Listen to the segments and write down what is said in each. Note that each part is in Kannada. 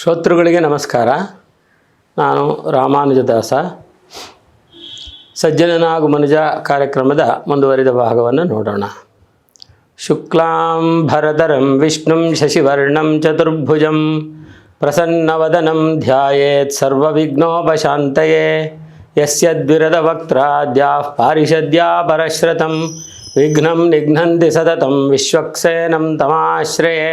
ಶ್ರೋತೃಗಳಿಗೆ ನಮಸ್ಕಾರ ನಾನು ರಾಮಾನುಜದಾಸ ಸಜ್ಜನನಾಗು ಮನುಜ ಕಾರ್ಯಕ್ರಮದ ಮುಂದುವರಿದ ಭಾಗವನ್ನು ನೋಡೋಣ ಶುಕ್ಲಾಂ ಭರತರಂ ವಿಷ್ಣುಂ ಶಶಿವರ್ಣಂ ಚತುರ್ಭುಜಂ ಪ್ರಸನ್ನವದನಂ ಧ್ಯಾಯೇತ್ ಸರ್ವವಿಘ್ನೋಪಶಾಂತಯೇ ಯಸ್ಯದ್ವಿರದವಕ್ತ್ರಾದ್ಯಾಃ ಪಾರಿಷದ್ಯಾ ಪರಶ್ರತಂ ವಿಘ್ನಂ ನಿಘ್ನಂತಿ ಸತತಂ ವಿಶ್ವಕ್ಸೇನಂ ತಮಾಶ್ರಯೇ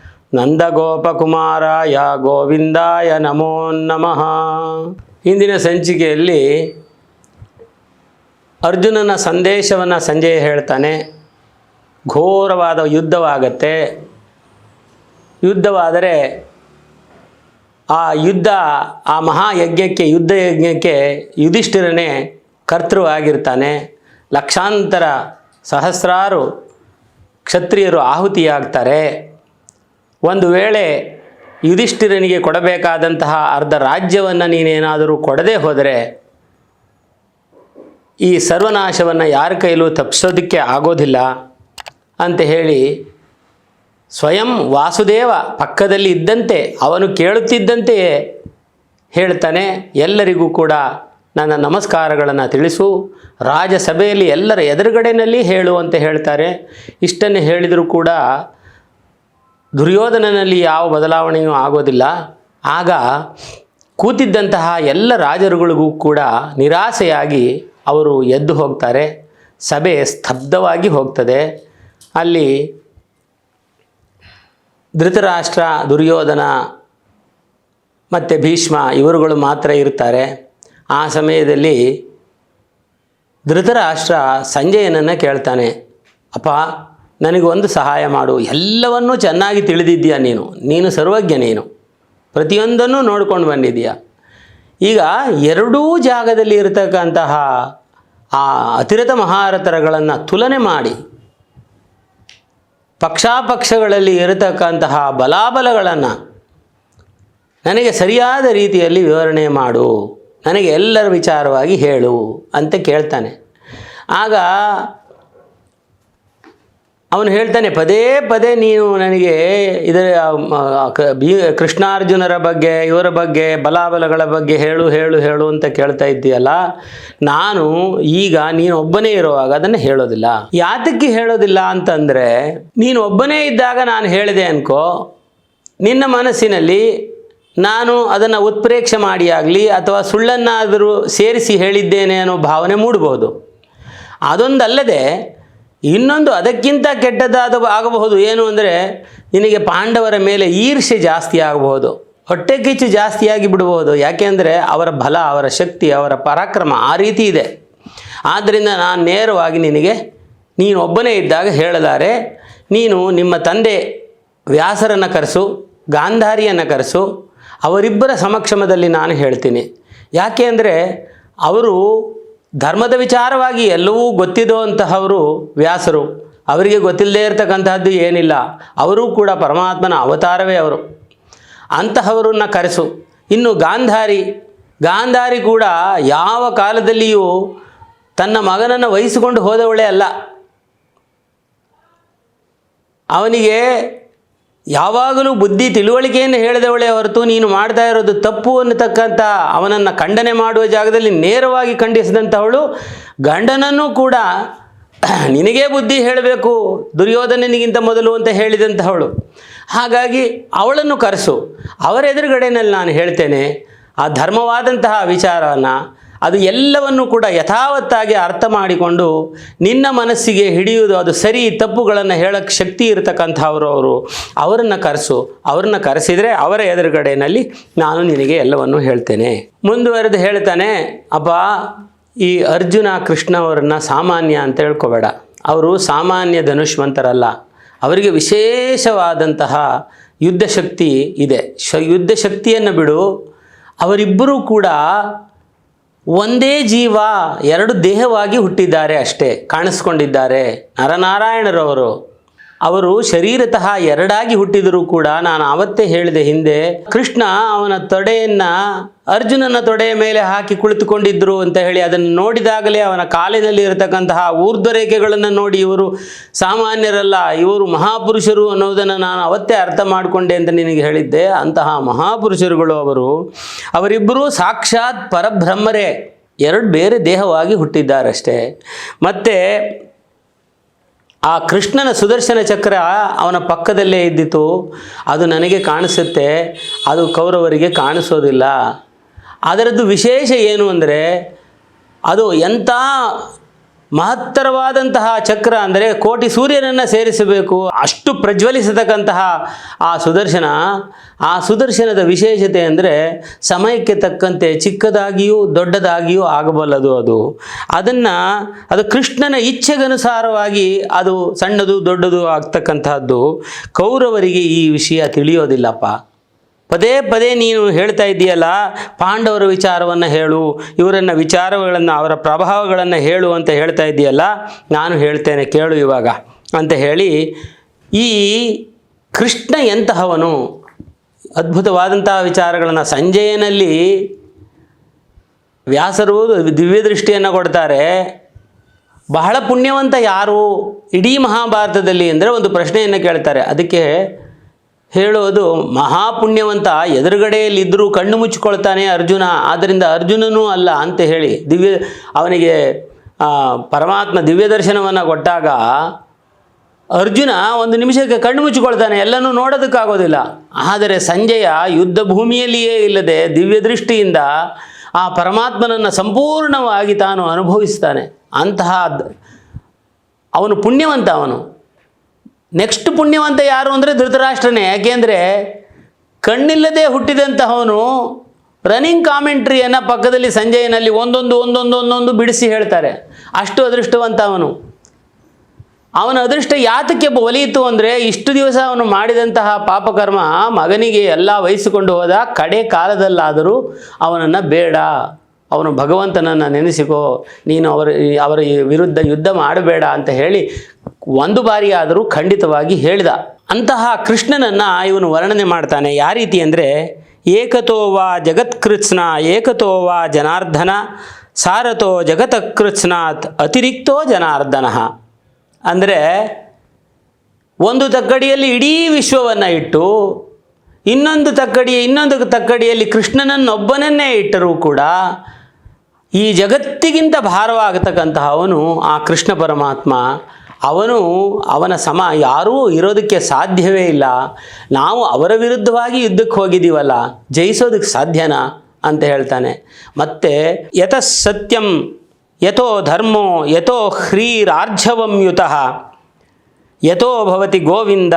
ನಂದಗೋಪಕುಮಾರಾಯ ಗೋವಿಂದಾಯ ನಮೋ ನಮಃ. ಇಂದಿನ ಸಂಚಿಕೆಯಲ್ಲಿ ಅರ್ಜುನನ ಸಂದೇಶವನ್ನು ಸಂಜಯ್ ಹೇಳ್ತಾನೆ. ಘೋರವಾದ ಯುದ್ಧವಾಗತ್ತೆ. ಯುದ್ಧವಾದರೆ ಆ ಯುದ್ಧ, ಆ ಮಹಾಯಜ್ಞಕ್ಕೆ ಯುದ್ಧ ಯಜ್ಞಕ್ಕೆ ಯುಧಿಷ್ಠಿರನೇ ಕರ್ತೃವಾಗಿರ್ತಾನೆ ಲಕ್ಷಾಂತರ ಸಹಸ್ರಾರು ಕ್ಷತ್ರಿಯರು ಆಹುತಿಯಾಗ್ತಾರೆ. ಒಂದು ವೇಳೆ ಯುಧಿಷ್ಠಿರನಿಗೆ ಕೊಡಬೇಕಾದಂತಹ ಅರ್ಧ ರಾಜ್ಯವನ್ನು ನೀನೇನಾದರೂ ಕೊಡದೇ ಹೋದರೆ ಈ ಸರ್ವನಾಶವನ್ನು ಯಾರ ಕೈಲೂ ತಪ್ಪಿಸೋದಕ್ಕೆ ಆಗೋದಿಲ್ಲ ಅಂತ ಹೇಳಿ ಸ್ವಯಂ ವಾಸುದೇವ ಪಕ್ಕದಲ್ಲಿ ಇದ್ದಂತೆ ಅವನು ಕೇಳುತ್ತಿದ್ದಂತೆಯೇ ಹೇಳ್ತಾನೆ, ಎಲ್ಲರಿಗೂ ಕೂಡ ನನ್ನ ನಮಸ್ಕಾರಗಳನ್ನು ತಿಳಿಸು, ರಾಜಸಭೆಯಲ್ಲಿ ಎಲ್ಲರ ಎದುರುಗಡೆಯಲ್ಲಿ ಹೇಳು ಅಂತ ಹೇಳ್ತಾರೆ. ಇಷ್ಟನ್ನು ಹೇಳಿದರೂ ಕೂಡ ದುರ್ಯೋಧನನಲ್ಲಿ ಯಾವ ಬದಲಾವಣೆಯೂ ಆಗೋದಿಲ್ಲ. ಆಗ ಕೂತಿದ್ದಂತಹ ಎಲ್ಲ ರಾಜರುಗಳಿಗೂ ಕೂಡ ನಿರಾಸೆಯಾಗಿ ಅವರು ಎದ್ದು ಹೋಗ್ತಾರೆ. ಸಭೆ ಸ್ತಬ್ಧವಾಗಿ ಹೋಗ್ತದೆ. ಅಲ್ಲಿ ಧೃತರಾಷ್ಟ್ರ, ದುರ್ಯೋಧನ ಮತ್ತು ಭೀಷ್ಮ ಇವರುಗಳು ಮಾತ್ರ ಇರ್ತಾರೆ. ಆ ಸಮಯದಲ್ಲಿ ಧೃತರಾಷ್ಟ್ರ ಸಂಜಯನನ್ನು ಕೇಳ್ತಾನೆ. ಅಪ್ಪ ನನಗೊಂದು ಸಹಾಯ ಮಾಡು. ಎಲ್ಲವನ್ನೂ ಚೆನ್ನಾಗಿ ತಿಳಿದಿದ್ದೀಯ ನೀನು? ನೀನು ಸರ್ವಜ್ಞ ನೀನು. ಪ್ರತಿಯೊಂದನ್ನು ನೋಡ್ಕೊಂಡು ಬಂದಿದ್ದೀಯ? ಈಗ ಎರಡೂ ಜಾಗದಲ್ಲಿ ಇರತಕ್ಕಂತಹ ಆ ಅತಿರಥ ಮಹಾರಥರಗಳನ್ನು ತುಲನೆ ಮಾಡಿ, ಪಕ್ಷಾಪಕ್ಷಗಳಲ್ಲಿ ಇರತಕ್ಕಂತಹ ಬಲಾಬಲಗಳನ್ನು ನನಗೆ ಸರಿಯಾದ ರೀತಿಯಲ್ಲಿ ವಿವರಣೆ ಮಾಡು. ನನಗೆ ಎಲ್ಲರ ವಿಚಾರವಾಗಿ ಹೇಳು ಅಂತ ಕೇಳ್ತಾನೆ. ಆಗ ಅವನು ಹೇಳ್ತಾನೆ, ಪದೇ ಪದೇ ನೀನು ನನಗೆ ಇದರ ಕೃಷ್ಣಾರ್ಜುನರ ಬಗ್ಗೆ, ಇವರ ಬಗ್ಗೆ, ಬಲಾಬಲಗಳ ಬಗ್ಗೆ ಹೇಳು ಹೇಳು ಹೇಳು ಅಂತ ಕೇಳ್ತಾ ಇದ್ದೀಯಲ್ಲ, ನಾನು ಈಗ ನೀನು ಒಬ್ಬನೇ ಇರುವಾಗ ಅದನ್ನು ಹೇಳೋದಿಲ್ಲ. ಯಾತಕ್ಕೆ ಹೇಳೋದಿಲ್ಲ ಅಂತಂದರೆ, ನೀನು ಒಬ್ಬನೇ ಇದ್ದಾಗ ನಾನು ಹೇಳಿದೆ ಅನ್ಕೋ, ನಿನ್ನ ಮನಸ್ಸಿನಲ್ಲಿ ನಾನು ಅದನ್ನು ಉತ್ಪ್ರೇಕ್ಷೆ ಮಾಡಿ ಆಗಲಿ ಅಥವಾ ಸುಳ್ಳನ್ನಾದರೂ ಸೇರಿಸಿ ಹೇಳಿದ್ದೇನೆ ಅನ್ನೋ ಭಾವನೆ ಮೂಡಬಹುದು ಅದೊಂದಲ್ಲದೆ ಇನ್ನೊಂದು ಅದಕ್ಕಿಂತ ಕೆಟ್ಟದಾದ ಆಗಬಹುದು ಏನು ಅಂದರೆ ನಿನಗೆ ಪಾಂಡವರ ಮೇಲೆ ಈರ್ಷೆ ಜಾಸ್ತಿ ಆಗಬಹುದು, ಹೊಟ್ಟೆ ಕಿಚ್ಚು ಜಾಸ್ತಿಯಾಗಿ ಬಿಡಬಹುದು. ಯಾಕೆಂದರೆ ಅವರ ಬಲ, ಅವರ ಶಕ್ತಿ, ಅವರ ಪರಾಕ್ರಮ ಆ ರೀತಿ ಇದೆ. ಆದ್ದರಿಂದ ನಾನು ನೇರವಾಗಿ ನಿನಗೆ, ನೀನು ಒಬ್ಬನೇ ಇದ್ದಾಗ ಹೇಳಲಾರೆ, ನೀನು ನಿಮ್ಮ ತಂದೆ ವ್ಯಾಸರನ್ನು ಕರೆಸು, ಗಾಂಧಾರಿಯನ್ನು ಕರೆಸು, ಅವರಿಬ್ಬರ ಸಮಕ್ಷಮದಲ್ಲಿ ನಾನು ಹೇಳ್ತೀನಿ. ಯಾಕೆ ಅಂದರೆ ಅವರು ಧರ್ಮದ ವಿಚಾರವಾಗಿ ಎಲ್ಲವೂ ಗೊತ್ತಿದೋ ಅಂತಹವರು ವ್ಯಾಸರು. ಅವರಿಗೆ ಗೊತ್ತಿಲ್ಲದೇ ಇರತಕ್ಕಂತಹದ್ದು ಏನಿಲ್ಲ. ಅವರೂ ಕೂಡ ಪರಮಾತ್ಮನ ಅವತಾರವೇ ಅವರು. ಅಂತಹವರನ್ನು ಕರೆಸು. ಇನ್ನು ಗಾಂಧಾರಿ ಗಾಂಧಾರಿ ಕೂಡ ಯಾವ ಕಾಲದಲ್ಲಿಯೂ ತನ್ನ ಮಗನನ್ನು ವಹಿಸಿಕೊಂಡು ಹೋದವಳೇ ಅಲ್ಲ. ಅವನಿಗೆ ಯಾವಾಗಲೂ ಬುದ್ಧಿ ತಿಳುವಳಿಕೆಯನ್ನು ಹೇಳಿದವಳೆ ಹೊರತು ನೀನು ಮಾಡ್ತಾ ಇರೋದು ತಪ್ಪು ಅನ್ನತಕ್ಕಂಥ ಅವನನ್ನು ಖಂಡನೆ ಮಾಡುವ ಜಾಗದಲ್ಲಿ ನೇರವಾಗಿ ಖಂಡಿಸಿದಂಥವಳು ಗಂಡನನ್ನು ಕೂಡ ನಿನಗೇ ಬುದ್ಧಿ ಹೇಳಬೇಕು, ದುರ್ಯೋಧನನಿಗಿಂತ ಮೊದಲು ಅಂತ ಹೇಳಿದಂಥವಳು ಹಾಗಾಗಿ ಅವಳನ್ನು ಕರೆಸು. ಅವರ ಎದುರುಗಡೆನಲ್ಲಿ ನಾನು ಹೇಳ್ತೇನೆ, ಆ ಧರ್ಮವಾದಂತಹ ವಿಚಾರವನ್ನು ಅದು ಎಲ್ಲವನ್ನು ಕೂಡ ಯಥಾವತ್ತಾಗಿ ಅರ್ಥ ಮಾಡಿಕೊಂಡು ನಿನ್ನ ಮನಸ್ಸಿಗೆ ಹಿಡಿಯುವುದು ಅದು ಸರಿ, ತಪ್ಪುಗಳನ್ನು ಹೇಳಕ್ಕೆ ಶಕ್ತಿ ಇರತಕ್ಕಂಥವರು ಅವರು. ಅವರನ್ನು ಕರೆಸು. ಅವರನ್ನು ಕರೆಸಿದರೆ ಅವರ ಎದುರುಗಡೆಯಲ್ಲಿ ನಾನು ನಿನಗೆ ಎಲ್ಲವನ್ನು ಹೇಳ್ತೇನೆ. ಮುಂದುವರೆದು ಹೇಳ್ತಾನೆ ಅಪ್ಪ ಈ ಅರ್ಜುನ, ಕೃಷ್ಣ ಅವರನ್ನು ಸಾಮಾನ್ಯ ಅಂತ ಹೇಳ್ಕೊಬೇಡ. ಅವರು ಸಾಮಾನ್ಯ ಧನುಷ್ಮಂತರಲ್ಲ. ಅವರಿಗೆ ವಿಶೇಷವಾದಂತಹ ಯುದ್ಧ ಶಕ್ತಿ ಇದೆ. ಶ ಯುದ್ಧ ಶಕ್ತಿಯನ್ನು ಬಿಡು. ಅವರಿಬ್ಬರೂ ಕೂಡ ಒಂದೇ ಜೀವ ಎರಡು ದೇಹವಾಗಿ ಹುಟ್ಟಿದ್ದಾರೆ ಅಷ್ಟೇ ಕಾಣಿಸ್ಕೊಂಡಿದ್ದಾರೆ ನರನಾರಾಯಣರವರು. ಅವರು ಶರೀರತಃ ಎರಡಾಗಿ ಹುಟ್ಟಿದರೂ ಕೂಡ ನಾನು ಆವತ್ತೇ ಹೇಳಿದೆ ಹಿಂದೆ ಕೃಷ್ಣ ಅವನ ತೊಡೆಯನ್ನ ಅರ್ಜುನನ ತೊಡೆಯ ಮೇಲೆ ಹಾಕಿ ಕುಳಿತುಕೊಂಡಿದ್ರು ಅಂತ ಹೇಳಿ ಅದನ್ನು ನೋಡಿದಾಗಲೇ ಅವನ ಕಾಲಿನಲ್ಲಿ ಇರತಕ್ಕಂತಹ ಊರ್ಧ್ವರೇಖೆಗಳನ್ನು ನೋಡಿ ಇವರು ಸಾಮಾನ್ಯರಲ್ಲ, ಇವರು ಮಹಾಪುರುಷರು ಅನ್ನೋದನ್ನು ನಾನು ಅವತ್ತೇ ಅರ್ಥ ಮಾಡಿಕೊಂಡೆ ಅಂತ ನಿನಗೆ ಹೇಳಿದ್ದೆ. ಅಂತಹ ಮಹಾಪುರುಷರುಗಳು ಅವರು, ಅವರಿಬ್ಬರೂ ಸಾಕ್ಷಾತ್ ಪರಬ್ರಹ್ಮರೇ. ಎರಡು ಬೇರೆ ದೇಹವಾಗಿ ಹುಟ್ಟಿದ್ದಾರಷ್ಟೇ. ಮತ್ತು ಆ ಕೃಷ್ಣನ ಸುದರ್ಶನ ಚಕ್ರ ಅವನ ಪಕ್ಕದಲ್ಲೇ ಇದ್ದಿತು. ಅದು ನನಗೆ ಕಾಣಿಸುತ್ತೆ, ಅದು ಕೌರವರಿಗೆ ಕಾಣಿಸೋದಿಲ್ಲ. ಅದರದ್ದು ವಿಶೇಷ ಏನು ಅಂದರೆ, ಅದು ಎಂಥ ಮಹತ್ತರವಾದಂತಹ ಚಕ್ರ ಅಂದರೆ ಕೋಟಿ ಸೂರ್ಯನನ್ನು ಸೇರಿಸಬೇಕು. ಅಷ್ಟು ಪ್ರಜ್ವಲಿಸತಕ್ಕಂತಹ ಆ ಸುದರ್ಶನ, ಆ ಸುದರ್ಶನದ ವಿಶೇಷತೆ ಅಂದರೆ ಸಮಯಕ್ಕೆ ತಕ್ಕಂತೆ ಚಿಕ್ಕದಾಗಿಯೂ ದೊಡ್ಡದಾಗಿಯೂ ಆಗಬಲ್ಲದು ಅದು. ಅದನ್ನು, ಅದು ಕೃಷ್ಣನ ಇಚ್ಛೆಗನುಸಾರವಾಗಿ ಅದು ಸಣ್ಣದು ದೊಡ್ಡದು ಆಗ್ತಕ್ಕಂತಹದ್ದು ಕೌರವರಿಗೆ ಈ ವಿಷಯ ತಿಳಿಯೋದಿಲ್ಲಪ್ಪ. ಪದೇ ಪದೇ ನೀನು ಹೇಳ್ತಾ ಇದ್ದೀಯಲ್ಲ ಪಾಂಡವರ ವಿಚಾರವನ್ನು ಹೇಳು, ಇವರನ್ನ ವಿಚಾರಗಳನ್ನು, ಅವರ ಪ್ರಭಾವಗಳನ್ನು ಹೇಳು ಅಂತ ಹೇಳ್ತಾ ಇದ್ದೀಯಲ್ಲ ನಾನು ಹೇಳ್ತೇನೆ ಕೇಳು ಇವಾಗ ಅಂತ ಹೇಳಿ, ಈ ಕೃಷ್ಣ ಎಂತಹವನು ಅದ್ಭುತವಾದಂತಹ ವಿಚಾರಗಳನ್ನು ಸಂಜೆಯನಲ್ಲಿ ವ್ಯಾಸರು ದಿವ್ಯ ದೃಷ್ಟಿಯನ್ನು ಕೊಡ್ತಾರೆ. ಬಹಳ ಪುಣ್ಯವಂತ ಯಾರು? ಇಡೀ ಮಹಾಭಾರತದಲ್ಲಿ ಅಂದರೆ ಒಂದು ಪ್ರಶ್ನೆಯನ್ನು ಕೇಳ್ತಾರೆ. ಅದಕ್ಕೆ ಹೇಳೋದು ಮಹಾಪುಣ್ಯವಂತ ಎದುರುಗಡೆಯಲ್ಲಿದ್ದರೂ ಕಣ್ಣು ಮುಚ್ಚಿಕೊಳ್ತಾನೆ ಅರ್ಜುನ. ಆದ್ದರಿಂದ ಅರ್ಜುನನೂ ಅಲ್ಲ ಅಂತ ಹೇಳಿ ದಿವ್ಯ ಅವನಿಗೆ ಪರಮಾತ್ಮ ದಿವ್ಯ ದರ್ಶನವನ್ನು ಕೊಟ್ಟಾಗ ಅರ್ಜುನ ಒಂದು ನಿಮಿಷಕ್ಕೆ ಕಣ್ಣು ಮುಚ್ಚಿಕೊಳ್ತಾನೆ. ಎಲ್ಲನೂ ನೋಡೋದಕ್ಕಾಗೋದಿಲ್ಲ. ಆದರೆ ಸಂಜೆಯ ಯುದ್ಧ ಭೂಮಿಯಲ್ಲಿಯೇ ಇಲ್ಲದೆ ದಿವ್ಯ ದೃಷ್ಟಿಯಿಂದ ಆ ಪರಮಾತ್ಮನನ್ನು ಸಂಪೂರ್ಣವಾಗಿ ತಾನು ಅನುಭವಿಸ್ತಾನೆ. ಅಂತಹ ಅವನು ಪುಣ್ಯವಂತ ಅವನು. ನೆಕ್ಸ್ಟ್ ಪುಣ್ಯವಂತ ಯಾರು ಅಂದರೆ ಧೃತರಾಷ್ಟ್ರನೇ. ಯಾಕೆಂದರೆ ಕಣ್ಣಿಲ್ಲದೆ ಹುಟ್ಟಿದಂತಹವನು ರನ್ನಿಂಗ್ ಕಾಮೆಂಟ್ರಿಯನ್ನು ಪಕ್ಕದಲ್ಲಿ ಸಂಜಯನಲ್ಲಿ ಒಂದೊಂದು ಒಂದೊಂದು ಒಂದೊಂದು ಬಿಡಿಸಿ ಹೇಳ್ತಾರೆ. ಅಷ್ಟು ಅದೃಷ್ಟವಂತ ಅವನು ಅವನ ಅದೃಷ್ಟ ಯಾತಕ್ಕೆ ಒಲಿಯಿತು ಅಂದರೆ ಇಷ್ಟು ದಿವಸ ಅವನು ಮಾಡಿದಂತಹ ಪಾಪಕರ್ಮ ಮಗನಿಗೆ ಎಲ್ಲ ವಹಿಸಿಕೊಂಡು ಹೋದ ಕಡೆ ಕಾಲದಲ್ಲಾದರೂ ಅವನನ್ನು ಬೇಡ. ಅವನು ಭಗವಂತನನ್ನು ನೆನೆಸಿಕೋ. ನೀನು ಅವರ ಅವರ ವಿರುದ್ಧ ಯುದ್ಧ ಮಾಡಬೇಡ ಅಂತ ಹೇಳಿ ಒಂದು ಬಾರಿಯಾದರೂ ಖಂಡಿತವಾಗಿ ಹೇಳಿದ. ಅಂತಹ ಕೃಷ್ಣನನ್ನು ಇವನು ವರ್ಣನೆ ಮಾಡ್ತಾನೆ. ಯಾವ ರೀತಿ ಅಂದರೆ, ಏಕತೋವಾ ಜಗತ್ಕೃತ್ಸ್ನ, ಏಕತೋವಾ ಜನಾರ್ದನ ಸಾರಥೋ ಜಗತಕೃತ್ಸ್ನಾತ್ ಅತಿರಿಕ್ತೋ ಜನಾರ್ದನ. ಅಂದರೆ, ಒಂದು ತಕ್ಕಡಿಯಲ್ಲಿ ಇಡೀ ವಿಶ್ವವನ್ನು ಇಟ್ಟು, ಇನ್ನೊಂದು ತಕ್ಕಡಿ ಇನ್ನೊಂದು ತಕ್ಕಡಿಯಲ್ಲಿ ಕೃಷ್ಣನನ್ನೊಬ್ಬನನ್ನೇ ಇಟ್ಟರೂ ಕೂಡ, ಈ ಜಗತ್ತಿಗಿಂತ ಭಾರವಾಗತಕ್ಕಂತಹ ಅವನು ಆ ಕೃಷ್ಣ ಪರಮಾತ್ಮ. ಅವನು ಅವನ ಸಮ ಯಾರೂ ಇರೋದಕ್ಕೆ ಸಾಧ್ಯವೇ ಇಲ್ಲ. ನಾವು ಅವರ ವಿರುದ್ಧವಾಗಿ ಯುದ್ಧಕ್ಕೆ ಹೋಗಿದ್ದೀವಲ್ಲ, ಜಯಿಸೋದಕ್ಕೆ ಸಾಧ್ಯನಾ ಅಂತ ಹೇಳ್ತಾನೆ. ಮತ್ತೆ ಯತ ಸತ್ಯಂ, ಯಥೋ ಧರ್ಮೋ, ಯಥೋ ಹ್ರೀರಾರ್ಜವಂ ಯುತಃ, ಯಥೋ ಭವತಿ ಗೋವಿಂದ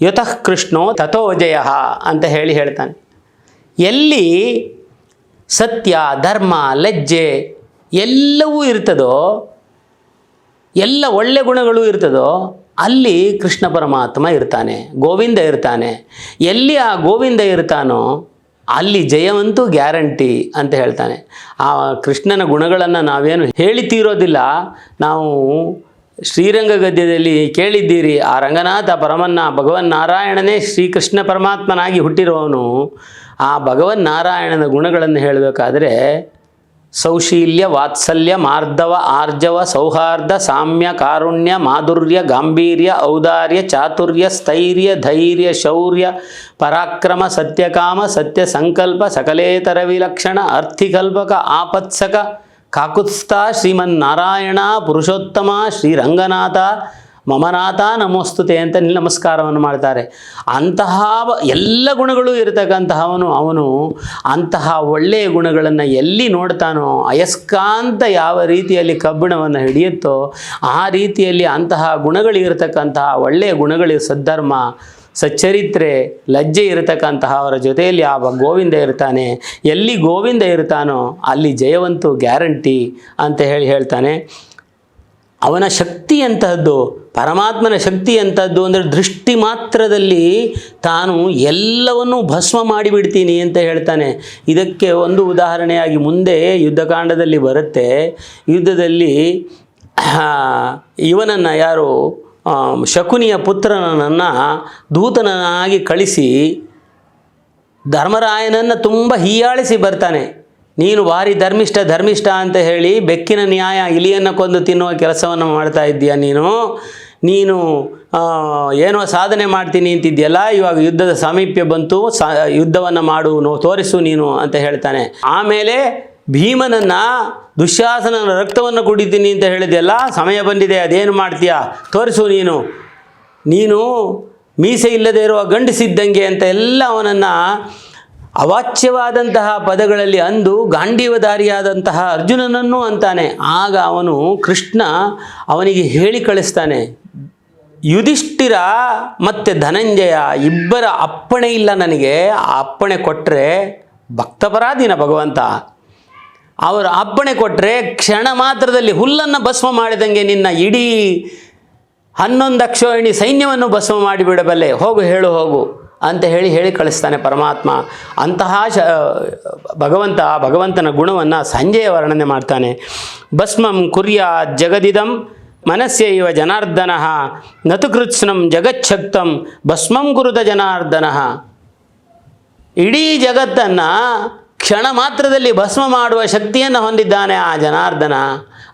ಯತಃ ಕೃಷ್ಣೋ ತಥೋ ಜಯ ಅಂತ ಹೇಳಿ ಹೇಳ್ತಾನೆ. ಎಲ್ಲಿ ಸತ್ಯ, ಧರ್ಮ, ಲಜ್ಜೆ ಎಲ್ಲವೂ ಇರ್ತದೋ ಎಲ್ಲ ಒಳ್ಳೆ ಗುಣಗಳು ಇರ್ತದೋ ಅಲ್ಲಿ ಕೃಷ್ಣ ಪರಮಾತ್ಮ ಇರ್ತಾನೆ, ಗೋವಿಂದ ಇರ್ತಾನೆ. ಎಲ್ಲಿ ಆ ಗೋವಿಂದ ಇರ್ತಾನೋ ಅಲ್ಲಿ ಜಯವಂತೂ ಗ್ಯಾರಂಟಿ ಅಂತ ಹೇಳ್ತಾನೆ. ಆ ಕೃಷ್ಣನ ಗುಣಗಳನ್ನು ನಾವೇನು ಹೇಳಿ ತೀರೋದಿಲ್ಲ. ನಾವು ಶ್ರೀರಂಗ ಗದ್ಯದಲ್ಲಿ ಕೇಳಿದ್ದೀರಿ, ಆ ರಂಗನಾಥ ಪರಮನ್ನ, ಭಗವನ್ ನಾರಾಯಣನೇ ಶ್ರೀಕೃಷ್ಣ ಪರಮಾತ್ಮನಾಗಿ ಹುಟ್ಟಿರುವವನು ಆ ಭಗವನ್ ನಾರಾಯಣನ ಗುಣಗಳನ್ನು ಹೇಳಬೇಕಾದ್ರೆ సౌశీల్య వాత్సల్య మార్దవ ఆర్జవ సౌహార్ద సామ్య కారుణ్య మాధుర్య గాంభీర్య ఔదార్య చాతుర్య స్థైర్య ధైర్య శౌర్య పరాక్రమ సత్యకామ సత్య సంకల్ప సకలేతర విలక్షణ అర్థికల్పక ఆపత్సక కాకుత్స్థ శ్రీమన్నారాయణ పురుషోత్తమ శ్రీరంగనాథ ಮಮನಾಥ ನಮೋಸ್ತುತೆ ಅಂತ ನಮಸ್ಕಾರವನ್ನು ಮಾಡ್ತಾರೆ. ಅಂತಹ ಎಲ್ಲ ಗುಣಗಳು ಇರತಕ್ಕಂತಹವನು, ಅವನು ಅಂತಹ ಒಳ್ಳೆಯ ಗುಣಗಳನ್ನು ಎಲ್ಲಿ ನೋಡ್ತಾನೋ, ಅಯಸ್ಕಾಂತ ಯಾವ ರೀತಿಯಲ್ಲಿ ಕಬ್ಬಿಣವನ್ನು ಹಿಡಿಯುತ್ತೋ, ಆ ರೀತಿಯಲ್ಲಿ ಅಂತಹ ಗುಣಗಳಿರತಕ್ಕಂತಹ ಒಳ್ಳೆಯ ಗುಣಗಳು ಸದ್ಧರ್ಮ, ಸಚ್ಚರಿತ್ರೆ, ಲಜ್ಜೆ ಇರತಕ್ಕಂತಹ ಅವರ ಜೊತೆಯಲ್ಲಿ ಆ ಗೋವಿಂದ ಇರ್ತಾನೆ. ಎಲ್ಲಿ ಗೋವಿಂದ ಇರ್ತಾನೋ, ಅಲ್ಲಿ ಜಯವಂತು ಗ್ಯಾರಂಟಿ ಅಂತ ಹೇಳಿ ಹೇಳ್ತಾನೆ. ಅವನ ಶಕ್ತಿ ಎಂತಹದ್ದು? ಪರಮಾತ್ಮನ ಶಕ್ತಿ ಎಂಥದ್ದು ಅಂದರೆ ದೃಷ್ಟಿ ಮಾತ್ರದಲ್ಲಿ ತಾನು ಎಲ್ಲವನ್ನೂ ಭಸ್ಮ ಮಾಡಿಬಿಡ್ತೀನಿ ಅಂತ ಹೇಳ್ತಾನೆ. ಇದಕ್ಕೆ ಒಂದು ಉದಾಹರಣೆಯಾಗಿ ಮುಂದೆ ಯುದ್ಧಕಾಂಡದಲ್ಲಿ ಬರುತ್ತೆ. ಯುದ್ಧದಲ್ಲಿ ಇವನನ್ನು ಯಾರು ಶಕುನಿಯ ಪುತ್ರನನ್ನು ದೂತನನ್ನಾಗಿ ಕಳಿಸಿ ಧರ್ಮರಾಯನನ್ನು ತುಂಬ ಹೀಯಾಳಿಸಿ ಬರ್ತಾನೆ. ನೀನು ಭಾರಿ ಧರ್ಮಿಷ್ಠ ಧರ್ಮಿಷ್ಠ ಅಂತ ಹೇಳಿ ಬೆಕ್ಕಿನ ನ್ಯಾಯ ಇಲಿಯನ್ನು ಕೊಂದು ತಿನ್ನುವ ಕೆಲಸವನ್ನು ಮಾಡ್ತಾ ಇದ್ದೀಯ ನೀನು? ನೀನು ಏನೋ ಸಾಧನೆ ಮಾಡ್ತೀನಿ ಅಂತಿದ್ಯಲ್ಲ ಇವಾಗ ಯುದ್ಧದ ಸಾಮೀಪ್ಯ ಬಂತು, ಸಾ, ಯುದ್ಧವನ್ನು ಮಾಡು, ನೋ, ತೋರಿಸು ನೀನು ಅಂತ ಹೇಳ್ತಾನೆ. ಆಮೇಲೆ ಭೀಮನನ್ನು ದುಶ್ಯಾಸನ ರಕ್ತವನ್ನು ಕುಡಿತೀನಿ ಅಂತ ಹೇಳಿದೆಯಲ್ಲ, ಸಮಯ ಬಂದಿದೆ, ಅದೇನು ಮಾಡ್ತೀಯ? ತೋರಿಸು ನೀನು. ನೀನು ಮೀಸೆ ಇಲ್ಲದೆ ಇರುವ ಗಂಡಿಸಿದ್ದಂಗೆ ಅಂತ ಎಲ್ಲ ಅವನನ್ನು ಅವಾಚ್ಯವಾದಂತಹ ಪದಗಳಲ್ಲಿ ಅಂದು ಗಾಂಡೀವಧಾರಿಯಾದಂತಹ ಅರ್ಜುನನನ್ನು ಅಂತಾನೆ. ಆಗ ಅವನು ಕೃಷ್ಣ ಅವನಿಗೆ ಹೇಳಿ ಕಳಿಸ್ತಾನೆ, ಯುಧಿಷ್ಠಿರ ಮತ್ತು ಧನಂಜಯ ಇಬ್ಬರ ಅಪ್ಪಣೆ ಇಲ್ಲ ನನಗೆ. ಆ ಅಪ್ಪಣೆ ಕೊಟ್ಟರೆ ಭಕ್ತಪರಾಧೀನ ಭಗವಂತ. ಅವರ ಅಪ್ಪಣೆ ಕೊಟ್ಟರೆ ಕ್ಷಣ ಮಾತ್ರದಲ್ಲಿ ಹುಲ್ಲನ್ನು ಭಸ್ಮ ಮಾಡಿದಂಗೆ ನಿನ್ನ ಇಡೀ ಹನ್ನೊಂದು ಅಕ್ಷೋಹಿಣಿ ಸೈನ್ಯವನ್ನು ಭಸ್ಮ ಮಾಡಿಬಿಡಬಲ್ಲೆ. ಹೋಗು, ಹೇಳು, ಹೋಗು. ಅಂತ ಹೇಳಿ ಹೇಳಿ ಕಳಿಸ್ತಾನೆ ಪರಮಾತ್ಮ. ಅಂತಹ ಶ ಭಗವಂತ, ಭಗವಂತನ ಗುಣವನ್ನು ಸಂಜೆಯ ವರ್ಣನೆ ಮಾಡ್ತಾನೆ. ಭಸ್ಮಂ ಕುರಿಯ ಜಗದಿದಂ ಮನಸ್ಸೈವ ಜನಾರ್ದನ ನತು ಕೃತ್ಸ್ನಂ ಜಗಚ್ಛಕ್ತಂ ಭಸ್ಮಂ ಕುರುತ ಜನಾರ್ದನ. ಇಡೀ ಜಗತ್ತನ್ನು ಕ್ಷಣ ಮಾತ್ರದಲ್ಲಿ ಭಸ್ಮ ಮಾಡುವ ಶಕ್ತಿಯನ್ನು ಹೊಂದಿದ್ದಾನೆ ಆ ಜನಾರ್ದನ.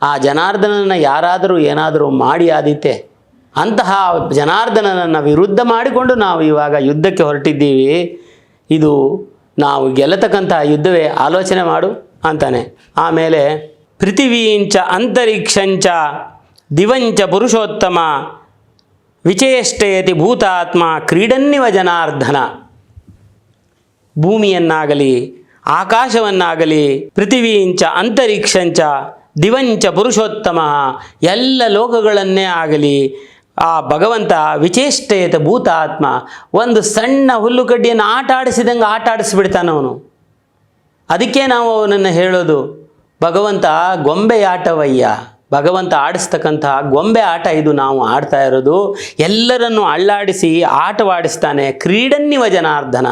ಆ ಜನಾರ್ದನನ್ನು ಯಾರಾದರೂ ಏನಾದರೂ ಮಾಡಿ ಆದೀತೆ ಅಂತಹ ಜನಾರ್ದನನನ್ನು ವಿರುದ್ಧ ಮಾಡಿಕೊಂಡು ನಾವು ಇವಾಗ ಯುದ್ಧಕ್ಕೆ ಹೊರಟಿದ್ದೀವಿ. ಇದು ನಾವು ಗೆಲ್ಲತಕ್ಕಂತಹ ಯುದ್ಧವೇ ಆಲೋಚನೆ ಮಾಡು ಅಂತಾನೆ. ಆಮೇಲೆ ಪೃಥಿವೀಂಚ ಅಂತರಿಕ್ಷಂಚ ದಿವಂಚ ಪುರುಷೋತ್ತಮ ವಿಚೇಷ್ಟಯತಿ ಭೂತಾತ್ಮ ಕ್ರೀಡನ್ನಿವ ಜನಾರ್ಧನ ಭೂಮಿಯನ್ನಾಗಲಿ ಆಕಾಶವನ್ನಾಗಲಿ ಪೃಥಿವೀಂಚ ಅಂತರಿಕ್ಷಂಚ ದಿವಂಚ ಪುರುಷೋತ್ತಮ ಎಲ್ಲ ಲೋಕಗಳನ್ನೇ ಆಗಲಿ ಆ ಭಗವಂತ ವಿಚೇಷ್ಟಯತ ಭೂತಾತ್ಮ ಒಂದು ಸಣ್ಣ ಹುಲ್ಲುಗಡ್ಡಿಯನ್ನು ಆಟ ಆಡಿಸಿದಂಗೆ ಆಟ ಆಡಿಸ್ಬಿಡ್ತಾನವನು ಅದಕ್ಕೆ ನಾವು ಅವನನ್ನು ಹೇಳೋದು, ಭಗವಂತ ಗೊಂಬೆ ಆಟವಯ್ಯ, ಭಗವಂತ ಆಡಿಸ್ತಕ್ಕಂತಹ ಗೊಂಬೆ ಆಟ ಇದು ನಾವು ಆಡ್ತಾ ಇರೋದು, ಎಲ್ಲರನ್ನು ಅಳ್ಳಾಡಿಸಿ ಆಟವಾಡಿಸ್ತಾನೆ, ಕ್ರೀಡನ್ನಿವ ಜನಾರ್ದನ.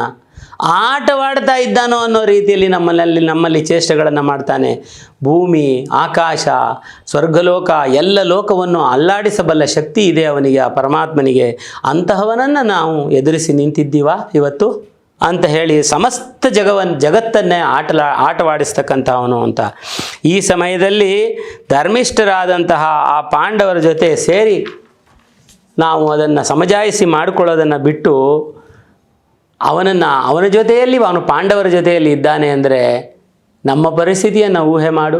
ಆಟವಾಡ್ತಾ ಇದ್ದಾನೋ ಅನ್ನೋ ರೀತಿಯಲ್ಲಿ ನಮ್ಮಲ್ಲಿ ನಮ್ಮಲ್ಲಿ ಚೇಷ್ಟೆಗಳನ್ನು ಮಾಡ್ತಾನೆ. ಭೂಮಿ, ಆಕಾಶ, ಸ್ವರ್ಗಲೋಕ, ಎಲ್ಲ ಲೋಕವನ್ನು ಅಲ್ಲಾಡಿಸಬಲ್ಲ ಶಕ್ತಿ ಇದೆ ಅವನಿಗೆ, ಆ ಪರಮಾತ್ಮನಿಗೆ. ಅಂತಹವನನ್ನು ನಾವು ಎದುರಿಸಿ ನಿಂತಿದ್ದೀವಾ ಇವತ್ತು? ಅಂತ ಹೇಳಿ ಸಮಸ್ತ ಜಗವನ್, ಜಗತ್ತನ್ನೇ ಆಟಲ, ಆಟವಾಡಿಸ್ತಕ್ಕಂಥವನು ಅಂತ. ಈ ಸಮಯದಲ್ಲಿ ಧರ್ಮಿಷ್ಠರಾದಂತಹ ಆ ಪಾಂಡವರ ಜೊತೆ ಸೇರಿ ನಾವು ಅದನ್ನು ಸಮಜಾಯಿಸಿ ಮಾಡಿಕೊಳ್ಳೋದನ್ನು ಬಿಟ್ಟು ಅವನನ್ನು, ಅವನ ಜೊತೆಯಲ್ಲಿ, ಅವನು ಪಾಂಡವರ ಜೊತೆಯಲ್ಲಿ ಇದ್ದಾನೆ ಅಂದರೆ ನಮ್ಮ ಪರಿಸ್ಥಿತಿಯನ್ನು ಊಹೆ ಮಾಡು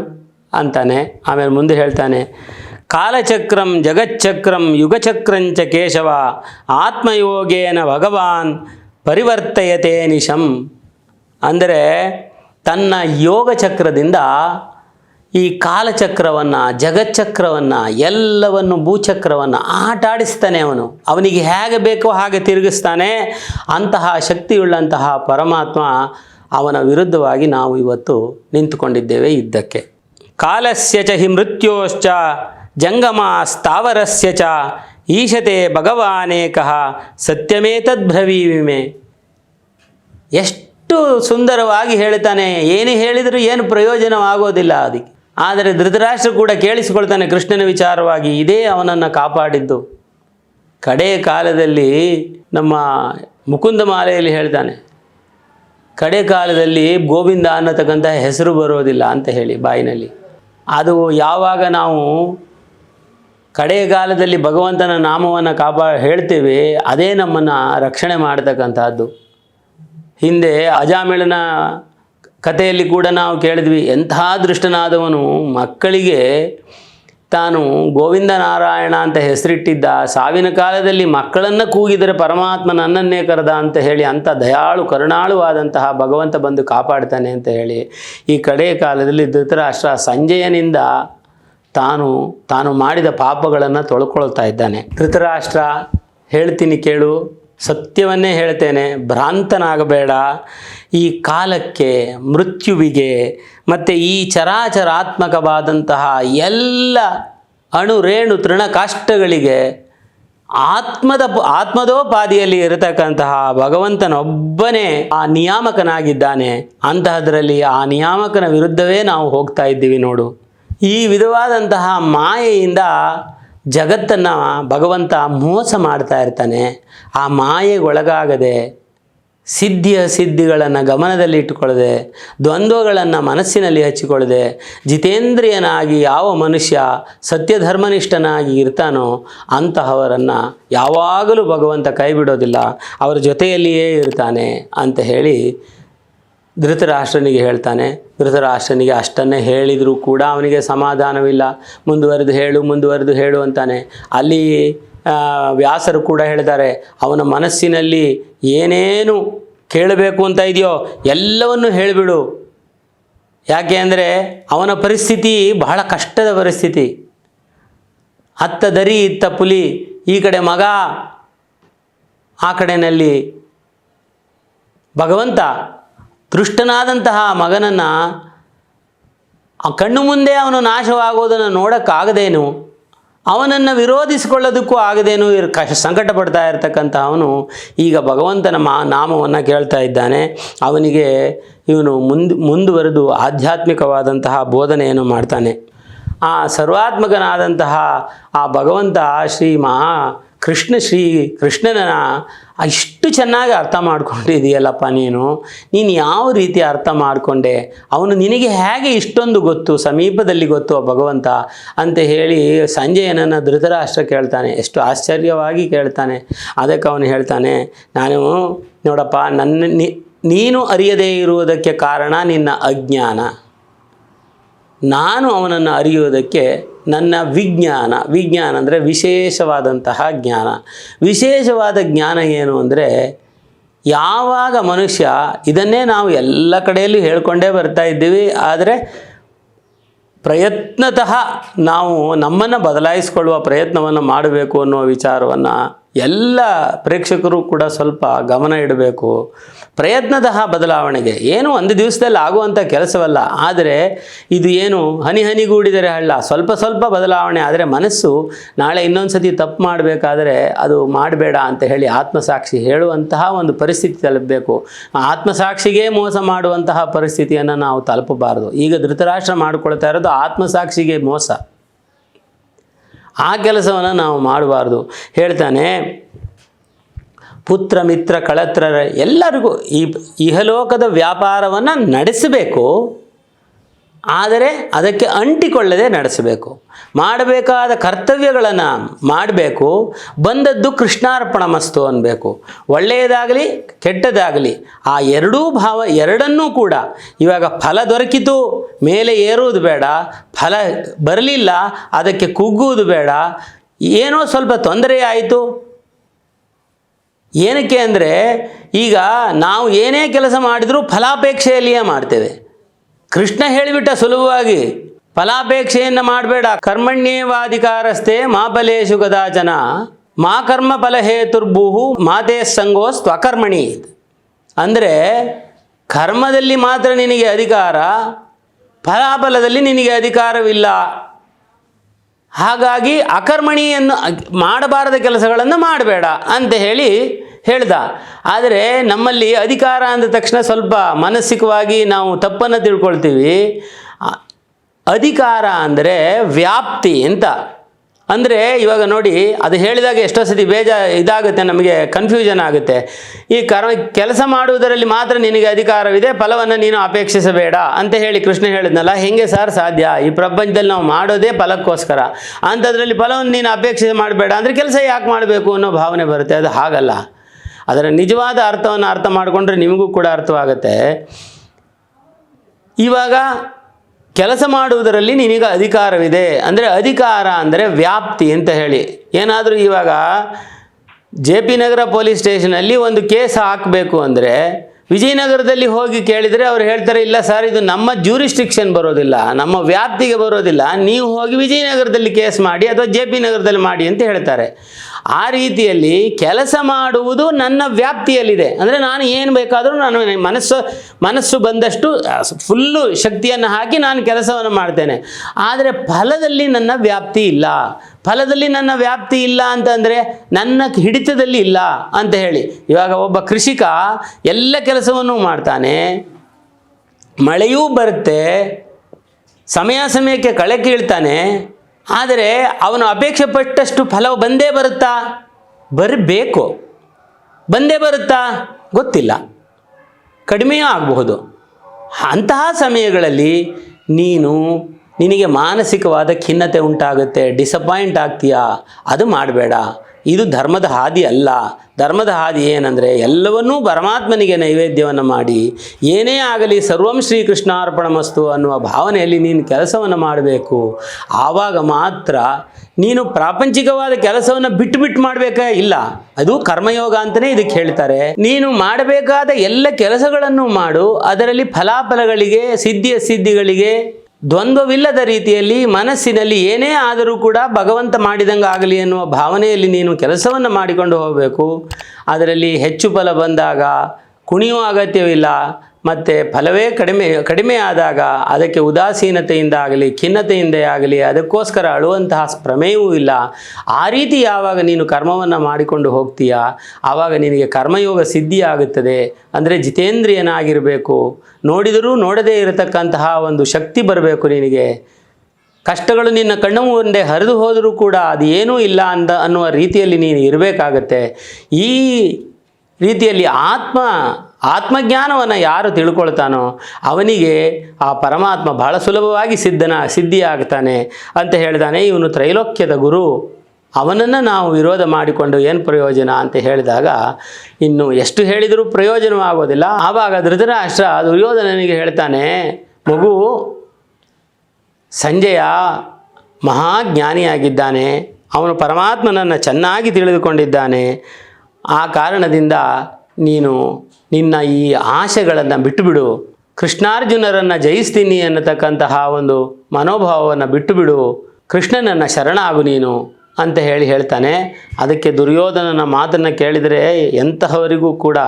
ಅಂತಾನೆ ಆಮೇಲೆ ಮುಂದೆ ಹೇಳ್ತಾನೆ, ಕಾಲಚಕ್ರಂ ಜಗಚ್ಚಕ್ರಂ ಯುಗಚಕ್ರಂಚ ಕೇಶವ, ಆತ್ಮಯೋಗೇನ ಭಗವಾನ್ ಪರಿವರ್ತಯತೆ ನಿಶಂ ಅಂದರೆ ತನ್ನ ಯೋಗ ಚಕ್ರದಿಂದ ಈ ಕಾಲಚಕ್ರವನ್ನು ಜಗಚ್ಚಕ್ರವನ್ನು ಎಲ್ಲವನ್ನು ಭೂಚಕ್ರವನ್ನು ಆಟಾಡಿಸ್ತಾನೆ ಅವನು. ಅವನಿಗೆ ಹೇಗೆ ಬೇಕೋ ಹಾಗೆ ತಿರುಗಿಸ್ತಾನೆ. ಅಂತಹ ಶಕ್ತಿಯುಳ್ಳಂತಹ ಪರಮಾತ್ಮ ಅವನ ವಿರುದ್ಧವಾಗಿ ನಾವು ಇವತ್ತು ನಿಂತುಕೊಂಡಿದ್ದೇವೆ ಯುದ್ಧಕ್ಕೆ ಕಾಲಸ್ಯ ಚ ಹಿ ಮೃತ್ಯೋಶ್ಚ, ಜಂಗಮ ಸ್ಥಾವರಸ್ಯ ಚ, ಈಶತೆ ಭಗವಾನೇಕಃ ಸತ್ಯಮೇತದ್ಭ್ರವೀವಿಮೆ ಎಷ್ಟು ಸುಂದರವಾಗಿ ಹೇಳ್ತಾನೆ. ಏನು ಹೇಳಿದರೂ ಏನು ಪ್ರಯೋಜನವಾಗೋದಿಲ್ಲ ಅದಕ್ಕೆ. ಆದರೆ ಧೃತರಾಷ್ಟ್ರ ಕೂಡ ಕೇಳಿಸಿಕೊಳ್ತಾನೆ ಕೃಷ್ಣನ ವಿಚಾರವಾಗಿ, ಇದೇ ಅವನನ್ನು ಕಾಪಾಡಿದ್ದು. ಕಡೆಯ ಕಾಲದಲ್ಲಿ ನಮ್ಮ ಮುಕುಂದ ಮಾಲೆಯಲ್ಲಿ ಹೇಳ್ತಾನೆ ಕಡೆ ಕಾಲದಲ್ಲಿ ಗೋವಿಂದ ಅನ್ನತಕ್ಕಂಥ ಹೆಸರು ಬರೋದಿಲ್ಲ ಅಂತ ಹೇಳಿ ಬಾಯಿನಲ್ಲಿ. ಅದು ಯಾವಾಗ ನಾವು ಕಡೆಯ ಕಾಲದಲ್ಲಿ ಭಗವಂತನ ನಾಮವನ್ನು ಕಾಪಾ, ಹೇಳ್ತೇವೆ, ಅದೇ ನಮ್ಮನ್ನು ರಕ್ಷಣೆ ಮಾಡತಕ್ಕಂಥದ್ದು ಹಿಂದೆ ಅಜಾಮಿಳನ ಕಥೆಯಲ್ಲಿ ಕೂಡ ನಾವು ಕೇಳಿದ್ವಿ, ಎಂಥ ದೃಷ್ಟನಾದವನು ಮಕ್ಕಳಿಗೆ ತಾನು ಗೋವಿಂದ ನಾರಾಯಣ ಅಂತ ಹೆಸರಿಟ್ಟಿದ್ದ, ಸಾವಿನ ಕಾಲದಲ್ಲಿ ಮಕ್ಕಳನ್ನು ಕೂಗಿದರೆ ಪರಮಾತ್ಮ ನನ್ನನ್ನೇ ಕರೆದ ಅಂತ ಹೇಳಿ ಅಂಥ ದಯಾಳು, ಕರುಣಾಳುವಾದಂತಹ ಭಗವಂತ ಬಂದು ಕಾಪಾಡ್ತಾನೆ ಅಂತ ಹೇಳಿ ಈ ಕಡೆಯ ಕಾಲದಲ್ಲಿ ಧೃತರಾಷ್ಟ್ರ ಸಂಜಯನಿಂದ ತಾನು ತಾನು ಮಾಡಿದ ಪಾಪಗಳನ್ನು ತೊಳ್ಕೊಳ್ತಾ ಇದ್ದಾನೆ. ಧೃತರಾಷ್ಟ್ರ, ಹೇಳ್ತೀನಿ ಕೇಳು. ಸತ್ಯವನ್ನೇ ಹೇಳ್ತೇನೆ, ಭ್ರಾಂತನಾಗಬೇಡ. ಈ ಕಾಲಕ್ಕೆ ಮೃತ್ಯುವಿಗೆ ಮತ್ತು ಈ ಚರಾಚರಾತ್ಮಕವಾದಂತಹ ಎಲ್ಲ ಅಣು ರೇಣು ತೃಣ ಕಾಷ್ಟಗಳಿಗೆ ಆತ್ಮದ, ಆತ್ಮದೋಪಾದಿಯಲ್ಲಿ ಇರತಕ್ಕಂತಹ ಭಗವಂತನೊಬ್ಬನೇ ಆ ನಿಯಾಮಕನಾಗಿದ್ದಾನೆ. ಅಂತಹದರಲ್ಲಿ ಆ ನಿಯಾಮಕನ ವಿರುದ್ಧವೇ ನಾವು ಹೋಗ್ತಾ ಇದ್ದೀವಿ ನೋಡು. ಈ ವಿಧವಾದಂತಹ ಮಾಯೆಯಿಂದ ಜಗತ್ತನ್ನು ಭಗವಂತ ಮೋಸ ಮಾಡ್ತಾ ಇರ್ತಾನೆ, ಆ ಮಾಯೆಗೊಳಗಾಗದೆ ಸಿದ್ಧಿಯ ಸಿದ್ಧಿಗಳನ್ನು ಗಮನದಲ್ಲಿ ಇಟ್ಟುಕೊಳ್ಳದೆ, ದ್ವಂದ್ವಗಳನ್ನು ಮನಸ್ಸಿನಲ್ಲಿ ಹಚ್ಚಿಕೊಳ್ಳದೆ, ಜಿತೇಂದ್ರಿಯನಾಗಿ ಯಾವ ಮನುಷ್ಯ ಸತ್ಯಧರ್ಮನಿಷ್ಠನಾಗಿ ಇರ್ತಾನೋ ಅಂತಹವರನ್ನು ಯಾವಾಗಲೂ ಭಗವಂತ ಕೈ ಬಿಡೋದಿಲ್ಲ ಅವರ ಜೊತೆಯಲ್ಲಿಯೇ ಇರ್ತಾನೆ ಅಂತ ಹೇಳಿ ಧೃತರಾಷ್ಟ್ರನಿಗೆ ಹೇಳ್ತಾನೆ. ಧೃತರಾಷ್ಟ್ರನಿಗೆ ಅಷ್ಟನ್ನೇ ಹೇಳಿದರೂ ಕೂಡ ಅವನಿಗೆ ಸಮಾಧಾನವಿಲ್ಲ. ಮುಂದುವರೆದು ಹೇಳು ಮುಂದುವರೆದು ಹೇಳು ಅಂತಾನೆ. ಅಲ್ಲಿ ವ್ಯಾಸರು ಕೂಡ ಹೇಳ್ತಾರೆ, ಅವನ ಮನಸ್ಸಿನಲ್ಲಿ ಏನೇನು ಕೇಳಬೇಕು ಅಂತ ಇದೆಯೋ ಎಲ್ಲವನ್ನು ಹೇಳಿಬಿಡು. ಯಾಕೆ ಅಂದರೆ ಅವನ ಪರಿಸ್ಥಿತಿ ಬಹಳ ಕಷ್ಟದ ಪರಿಸ್ಥಿತಿ. ಅತ್ತ ದರಿ ಇತ್ತ ಪುಲಿ, ಈ ಕಡೆ ಮಗ, ಆ ಕಡೆಯಲ್ಲಿ ಭಗವಂತ. ದೃಷ್ಟನಾದಂತಹ ಮಗನನ್ನು ಆ ಕಣ್ಣು ಮುಂದೆ ಅವನು ನಾಶವಾಗೋದನ್ನು ನೋಡೋಕ್ಕಾಗದೇನು? ಅವನನ್ನು ವಿರೋಧಿಸಿಕೊಳ್ಳೋದಕ್ಕೂ ಆಗದೇನು? ಇರ್ ಕಷ್ಟ ಸಂಕಟ ಪಡ್ತಾ ಇರ್ತಕ್ಕಂಥ ಅವನು ಈಗ ಭಗವಂತನ ಮಾ ನಾಮವನ್ನು ಕೇಳ್ತಾ ಇದ್ದಾನೆ. ಅವನಿಗೆ ಇವನು ಮುಂದ್ ಮುಂದುವರೆದು ಆಧ್ಯಾತ್ಮಿಕವಾದಂತಹ ಬೋಧನೆಯನ್ನು ಮಾಡ್ತಾನೆ. ಆ ಸರ್ವಾತ್ಮಕನಾದಂತಹ ಆ ಭಗವಂತ ಶ್ರೀ ಮಹಾ ಕೃಷ್ಣ ಶ್ರೀ ಕೃಷ್ಣನ ಇಷ್ಟು ಚೆನ್ನಾಗಿ ಅರ್ಥ ಮಾಡ್ಕೊಂಡಿದೆಯಲ್ಲಪ್ಪ ನೀನು? ನೀನು ಯಾವ ರೀತಿ ಅರ್ಥ ಮಾಡಿಕೊಂಡೆ? ಅವನು ನಿನಗೆ ಹೇಗೆ ಇಷ್ಟೊಂದು ಗೊತ್ತು? ಸಮೀಪದಲ್ಲಿ ಗೊತ್ತು ಆ ಭಗವಂತ ಅಂತ ಹೇಳಿ ಸಂಜಯನನ್ನು ಧೃತರಾಷ್ಟ್ರ ಕೇಳ್ತಾನೆ. ಎಷ್ಟು ಆಶ್ಚರ್ಯವಾಗಿ ಕೇಳ್ತಾನೆ. ಅದಕ್ಕೆ ಅವನು ಹೇಳ್ತಾನೆ, ನಾನು ನೋಡಪ್ಪ, ನನ್ನ ನೀನು ಅರಿಯದೇ ಇರುವುದಕ್ಕೆ ಕಾರಣ ನಿನ್ನ ಅಜ್ಞಾನ. ನಾನು ಅವನನ್ನು ಅರಿಯುವುದಕ್ಕೆ ನನ್ನ ವಿಜ್ಞಾನ ವಿಜ್ಞಾನ ಅಂದರೆ ವಿಶೇಷವಾದಂತಹ ಜ್ಞಾನ. ವಿಶೇಷವಾದ ಜ್ಞಾನ ಏನು ಅಂದರೆ ಯಾವಾಗ ಮನುಷ್ಯ, ಇದನ್ನೇ ನಾವು ಎಲ್ಲ ಕಡೆಯಲ್ಲೂ ಹೇಳ್ಕೊಂಡೇ ಬರ್ತಾ ಇದ್ದೀವಿ, ಆದರೆ ಪ್ರಯತ್ನತಃ ನಾವು ನಮ್ಮನ್ನು ಬದಲಾಯಿಸಿಕೊಳ್ಳುವ ಪ್ರಯತ್ನವನ್ನು ಮಾಡಬೇಕು ಅನ್ನೋ ವಿಚಾರವನ್ನು ಎಲ್ಲ ಪ್ರೇಕ್ಷಕರು ಕೂಡ ಸ್ವಲ್ಪ ಗಮನ ಇಡಬೇಕು. ಪ್ರಯತ್ನದ ಬದಲಾವಣೆಗೆ. ಏನು ಒಂದು ದಿವಸದಲ್ಲಿ ಆಗುವಂಥ ಕೆಲಸವಲ್ಲ. ಆದರೆ ಇದು ಏನು ಹನಿ ಹನಿಗೂಡಿದರೆ ಹಳ್ಳ ಸ್ವಲ್ಪ ಸ್ವಲ್ಪ ಬದಲಾವಣೆ ಆದರೆ ಮನಸ್ಸು ನಾಳೆ ಇನ್ನೊಂದು ಸತಿ ತಪ್ಪು ಮಾಡಬೇಕಾದ್ರೆ ಅದು ಮಾಡಬೇಡ ಅಂತ ಹೇಳಿ ಆತ್ಮಸಾಕ್ಷಿ ಹೇಳುವಂತಹ ಒಂದು ಪರಿಸ್ಥಿತಿ ತಲುಪಬೇಕು. ಆತ್ಮಸಾಕ್ಷಿಗೆ ಮೋಸ ಮಾಡುವಂತಹ ಪರಿಸ್ಥಿತಿಯನ್ನು ನಾವು ತಲುಪಬಾರದು. ಈಗ ಧೃತರಾಷ್ಟ್ರ ಮಾಡಿಕೊಳ್ತಾ ಇರೋದು ಆತ್ಮಸಾಕ್ಷಿಗೆ ಮೋಸ. ಆ ಕೆಲಸವನ್ನು ನಾವು ಮಾಡಬಾರ್ದು. ಹೇಳ್ತಾನೆ ಪುತ್ರ ಮಿತ್ರ ಕಳತ್ರರ ಎಲ್ಲರಿಗೂ ಈ ಇಹಲೋಕದ ವ್ಯಾಪಾರವನ್ನು ನಡೆಸಬೇಕು. ಆದರೆ ಅದಕ್ಕೆ ಅಂಟಿಕೊಳ್ಳದೆ ನಡೆಸಬೇಕು. ಮಾಡಬೇಕಾದ ಕರ್ತವ್ಯಗಳನ್ನು ಮಾಡಬೇಕು. ಬಂದದ್ದು ಕೃಷ್ಣಾರ್ಪಣ ಮಸ್ತು ಅನ್ನಬೇಕು ಒಳ್ಳೆಯದಾಗಲಿ, ಕೆಟ್ಟದಾಗಲಿ, ಆ ಎರಡೂ ಭಾವ ಎರಡನ್ನೂ ಕೂಡ ಇವಾಗ ಫಲ ದೊರಕಿತು, ಮೇಲೆ ಏರುವುದು ಬೇಡ, ಫಲ ಬರಲಿಲ್ಲ, ಅದಕ್ಕೆ ಕುಗ್ಗುವುದು ಬೇಡ, ಏನೋ ಸ್ವಲ್ಪ ತೊಂದರೆ ಆಯಿತು. ಏನಕ್ಕೆ ಅಂದರೆ, ಈಗ ನಾವು ಏನೇ ಕೆಲಸ ಮಾಡಿದರೂ ಫಲಾಪೇಕ್ಷೆಯಲ್ಲಿಯೇ ಮಾಡ್ತೇವೆ. ಕೃಷ್ಣ ಹೇಳಿಬಿಟ್ಟ ಸುಲಭವಾಗಿ, ಫಲಾಪೇಕ್ಷೆಯನ್ನು ಮಾಡಬೇಡ. ಕರ್ಮಣ್ಯೇವಾಧಿಕಾರಸ್ಥೆ ಮಾ ಫಲೇಶು ಕದಾಚನ, ಮಾ ಕರ್ಮ ಫಲಹೇತುರ್ಭೂಹು ಮಾತೇ ಸಂಗೋ ಸ್ವಕರ್ಮಣಿ ಅಂದರೆ, ಕರ್ಮದಲ್ಲಿ ಮಾತ್ರ ನಿನಗೆ ಅಧಿಕಾರ, ಫಲಾಫಲದಲ್ಲಿ ನಿನಗೆ ಅಧಿಕಾರವಿಲ್ಲ. ಹಾಗಾಗಿ ಅಕರ್ಮಣಿಯನ್ನು ಮಾಡಬಾರದ ಕೆಲಸಗಳನ್ನು ಮಾಡಬೇಡ ಅಂತ ಹೇಳಿ ಹೇಳ್ದ. ಆದರೆ ನಮ್ಮಲ್ಲಿ ಅಧಿಕಾರ ಅಂದ ತಕ್ಷಣ ಸ್ವಲ್ಪ ಮಾನಸಿಕವಾಗಿ ನಾವು ತಪ್ಪನ್ನು ತಿಳ್ಕೊಳ್ತೀವಿ. ಅಧಿಕಾರ ಅಂದರೆ ವ್ಯಾಪ್ತಿ ಅಂತ. ಅಂದರೆ ಇವಾಗ ನೋಡಿ, ಅದು ಹೇಳಿದಾಗ ಎಷ್ಟೋ ಸತಿ ಬೇಜ ಇದಾಗುತ್ತೆ, ನಮಗೆ ಕನ್ಫ್ಯೂಷನ್ ಆಗುತ್ತೆ. ಈ ಕರ ಕೆಲಸ ಮಾಡುವುದರಲ್ಲಿ ಮಾತ್ರ ನಿನಗೆ ಅಧಿಕಾರವಿದೆ, ಫಲವನ್ನು ನೀನು ಅಪೇಕ್ಷಿಸಬೇಡ ಅಂತ ಹೇಳಿ ಕೃಷ್ಣ ಹೇಳಿದ್ನಲ್ಲ, ಹೆಂಗೆ ಸರ್ ಸಾಧ್ಯ? ಈ ಪ್ರಪಂಚದಲ್ಲಿ ನಾವು ಮಾಡೋದೇ ಫಲಕ್ಕೋಸ್ಕರ. ಅಂಥದ್ರಲ್ಲಿ ಫಲವನ್ನು ನೀನು ಅಪೇಕ್ಷೆ ಮಾಡಬೇಡ ಅಂದರೆ ಕೆಲಸ ಯಾಕೆ ಮಾಡಬೇಕು ಅನ್ನೋ ಭಾವನೆ ಬರುತ್ತೆ, ಅದು ಹಾಗಲ್ಲ. ಅದರ ನಿಜವಾದ ಅರ್ಥವನ್ನು ಅರ್ಥ ಮಾಡಿಕೊಂಡ್ರೆ ನಿಮಗೂ ಕೂಡ ಅರ್ಥವಾಗುತ್ತೆ. ಇವಾಗ ಕೆಲಸ ಮಾಡುವುದರಲ್ಲಿ ನಿನಗೆ ಅಧಿಕಾರವಿದೆ. ಅಂದರೆ ಅಧಿಕಾರ ಅಂದರೆ ವ್ಯಾಪ್ತಿ ಅಂತ ಹೇಳಿ. ಏನಾದರೂ ಇವಾಗ ಜೆ ಪಿ ನಗರ ಪೊಲೀಸ್ ಸ್ಟೇಷನಲ್ಲಿ ಒಂದು ಕೇಸ್ ಹಾಕಬೇಕು ಅಂದರೆ ವಿಜಯನಗರದಲ್ಲಿ ಹೋಗಿ ಕೇಳಿದರೆ ಅವ್ರು ಹೇಳ್ತಾರೆ, ಇಲ್ಲ ಸರ್, ಇದು ನಮ್ಮ ಜ್ಯೂರಿಸ್ಟಿಕ್ಷನ್ ಬರೋದಿಲ್ಲ, ನಮ್ಮ ವ್ಯಾಪ್ತಿಗೆ ಬರೋದಿಲ್ಲ, ನೀವು ಹೋಗಿ ವಿಜಯನಗರದಲ್ಲಿ ಕೇಸ್ ಮಾಡಿ ಅಥವಾ ಜೆ ಪಿ ನಗರದಲ್ಲಿ ಮಾಡಿ ಅಂತ ಹೇಳ್ತಾರೆ. ಆ ರೀತಿಯಲ್ಲಿ ಕೆಲಸ ಮಾಡುವುದು ನನ್ನ ವ್ಯಾಪ್ತಿಯಲ್ಲಿದೆ. ಅಂದರೆ ನಾನು ಏನು ಬೇಕಾದರೂ ನಾನು ಮನಸ್ಸು ಮನಸ್ಸು ಬಂದಷ್ಟು ಫುಲ್ಲು ಶಕ್ತಿಯನ್ನು ಹಾಕಿ ನಾನು ಕೆಲಸವನ್ನು ಮಾಡ್ತೇನೆ. ಆದರೆ ಫಲದಲ್ಲಿ ನನ್ನ ವ್ಯಾಪ್ತಿ ಇಲ್ಲ. ಫಲದಲ್ಲಿ ನನ್ನ ವ್ಯಾಪ್ತಿ ಇಲ್ಲ ಅಂತಂದರೆ ನನ್ನ ಹಿಡಿತದಲ್ಲಿ ಇಲ್ಲ ಅಂತ ಹೇಳಿ. ಇವಾಗ ಒಬ್ಬ ಕೃಷಿಕ ಎಲ್ಲ ಕೆಲಸವನ್ನು ಮಾಡ್ತಾನೆ. ಮಳೆಯೂ ಬರುತ್ತೆ. ಸಮಯ ಸಮಯಕ್ಕೆ ಕಳೆ ಕೀಳ್ತಾನೆ. ಆದರೆ ಅವನು ಅಪೇಕ್ಷೆ ಪಟ್ಟಷ್ಟು ಫಲ ಬಂದೇ ಬರುತ್ತಾ? ಬರಬೇಕು. ಬಂದೇ ಬರುತ್ತಾ? ಗೊತ್ತಿಲ್ಲ. ಕಡಿಮೆಯೂ ಆಗಬಹುದು. ಅಂತಹ ಸಮಯಗಳಲ್ಲಿ ನೀನು ನಿನಗೆ ಮಾನಸಿಕವಾದ ಖಿನ್ನತೆ ಉಂಟಾಗುತ್ತೆ. ಡಿಸಪಾಯಿಂಟ್ ಆಗ್ತೀಯಾ? ಅದು ಮಾಡಬೇಡ. ಇದು ಧರ್ಮದ ಹಾದಿ ಅಲ್ಲ. ಧರ್ಮದ ಹಾದಿ ಏನಂದರೆ ಎಲ್ಲವನ್ನೂ ಪರಮಾತ್ಮನಿಗೆ ನೈವೇದ್ಯವನ್ನು ಮಾಡಿ ಏನೇ ಆಗಲಿ ಸರ್ವಂ ಶ್ರೀಕೃಷ್ಣಾರ್ಪಣಮಸ್ತು ಅನ್ನುವ ಭಾವನೆಯಲ್ಲಿ ನೀನು ಕೆಲಸವನ್ನು ಮಾಡಬೇಕು. ಆವಾಗ ಮಾತ್ರ ನೀನು ಪ್ರಾಪಂಚಿಕವಾದ ಕೆಲಸವನ್ನು ಬಿಟ್ಟು ಬಿಟ್ಟು ಮಾಡಬೇಕಾ ಇಲ್ಲ? ಅದು ಕರ್ಮಯೋಗ ಅಂತಲೇ ಇದಕ್ಕೆ ಹೇಳ್ತಾರೆ. ನೀನು ಮಾಡಬೇಕಾದ ಎಲ್ಲ ಕೆಲಸಗಳನ್ನು ಮಾಡು. ಅದರಲ್ಲಿ ಫಲಾಫಲಗಳಿಗೆ, ಸಿದ್ಧಿಯ ಸಿದ್ಧಿಗಳಿಗೆ ದ್ವಂದ್ವವಿಲ್ಲದ ರೀತಿಯಲ್ಲಿ ಮನಸ್ಸಿನಲ್ಲಿ ಏನೇ ಆದರೂ ಕೂಡ ಭಗವಂತ ಮಾಡಿದಂಗೆ ಆಗಲಿ ಎನ್ನುವ ಭಾವನೆಯಲ್ಲಿ ನೀನು ಕೆಲಸವನ್ನು ಮಾಡಿಕೊಂಡು ಹೋಗಬೇಕು. ಅದರಲ್ಲಿ ಹೆಚ್ಚು ಫಲ ಬಂದಾಗ ಕುಣಿಯುವ ಅಗತ್ಯವಿಲ್ಲ. ಮತ್ತು ಫಲವೇ ಕಡಿಮೆ ಕಡಿಮೆ ಆದಾಗ ಅದಕ್ಕೆ ಉದಾಸೀನತೆಯಿಂದ ಆಗಲಿ ಖಿನ್ನತೆಯಿಂದ ಆಗಲಿ, ಅದಕ್ಕೋಸ್ಕರ ಅಳುವಂತಹ ಪ್ರಮೇಯವೂ ಇಲ್ಲ. ಆ ರೀತಿ ಯಾವಾಗ ನೀನು ಕರ್ಮವನ್ನು ಮಾಡಿಕೊಂಡು ಹೋಗ್ತೀಯಾ? ಆವಾಗ ನಿನಗೆ ಕರ್ಮಯೋಗ ಸಿದ್ಧಿ ಆಗುತ್ತದೆ ಅಂದರೆ ಜಿತೇಂದ್ರಿಯನಾಗಿರಬೇಕು. ನೋಡಿದರೂ ನೋಡದೇ ಇರತಕ್ಕಂತಹ ಒಂದು ಶಕ್ತಿ ಬರಬೇಕು ನಿನಗೆ. ಕಷ್ಟಗಳು ನಿನ್ನ ಕಣ್ಣು ಮುಂದೆ ಹರಿದು ಹೋದರೂ ಕೂಡ ಅದು ಏನೂ ಇಲ್ಲ ಅಂದ, ಅನ್ನುವ ರೀತಿಯಲ್ಲಿ ನೀನು ಇರಬೇಕಾಗತ್ತೆ. ಈ ರೀತಿಯಲ್ಲಿ ಆತ್ಮ ಆತ್ಮಜ್ಞಾನವನ್ನು ಯಾರು ತಿಳ್ಕೊಳ್ತಾನೋ ಅವನಿಗೆ ಆ ಪರಮಾತ್ಮ ಬಹಳ ಸುಲಭವಾಗಿ ಸಿದ್ಧನ, ಸಿದ್ಧಿಯಾಗ್ತಾನೆ ಅಂತ ಹೇಳಿದಾನೆ ಇವನು ತ್ರೈಲೋಕ್ಯದ ಗುರು. ಅವನನ್ನು ನಾವು ವಿರೋಧ ಮಾಡಿಕೊಂಡು ಏನು ಪ್ರಯೋಜನ ಅಂತ ಹೇಳಿದಾಗ ಇನ್ನು ಎಷ್ಟು ಹೇಳಿದರೂ ಪ್ರಯೋಜನವಾಗೋದಿಲ್ಲ. ಆವಾಗ ಧೃತರಾಷ್ಟ್ರ ದುರ್ಯೋಧನನಿಗೆ ಹೇಳ್ತಾನೆ, ಮಗು, ಸಂಜೆಯ ಮಹಾಜ್ಞಾನಿಯಾಗಿದ್ದಾನೆ. ಅವನು ಪರಮಾತ್ಮನನ್ನು ಚೆನ್ನಾಗಿ ತಿಳಿದುಕೊಂಡಿದ್ದಾನೆ. ಆ ಕಾರಣದಿಂದ ನೀನು ನಿನ್ನ ಈ ಆಶೆಗಳನ್ನು ಬಿಟ್ಟುಬಿಡು. ಕೃಷ್ಣಾರ್ಜುನರನ್ನು ಜಯಿಸ್ತೀನಿ ಅನ್ನತಕ್ಕಂತಹ ಒಂದು ಮನೋಭಾವವನ್ನು ಬಿಟ್ಟುಬಿಡು. ಕೃಷ್ಣನನ್ನು ಶರಣಾಗು ನೀನು ಅಂತ ಹೇಳಿ ಹೇಳ್ತಾನೆ. ಅದಕ್ಕೆ ದುರ್ಯೋಧನನ ಮಾತನ್ನು ಕೇಳಿದರೆ ಎಂತಹವರಿಗೂ ಕೂಡ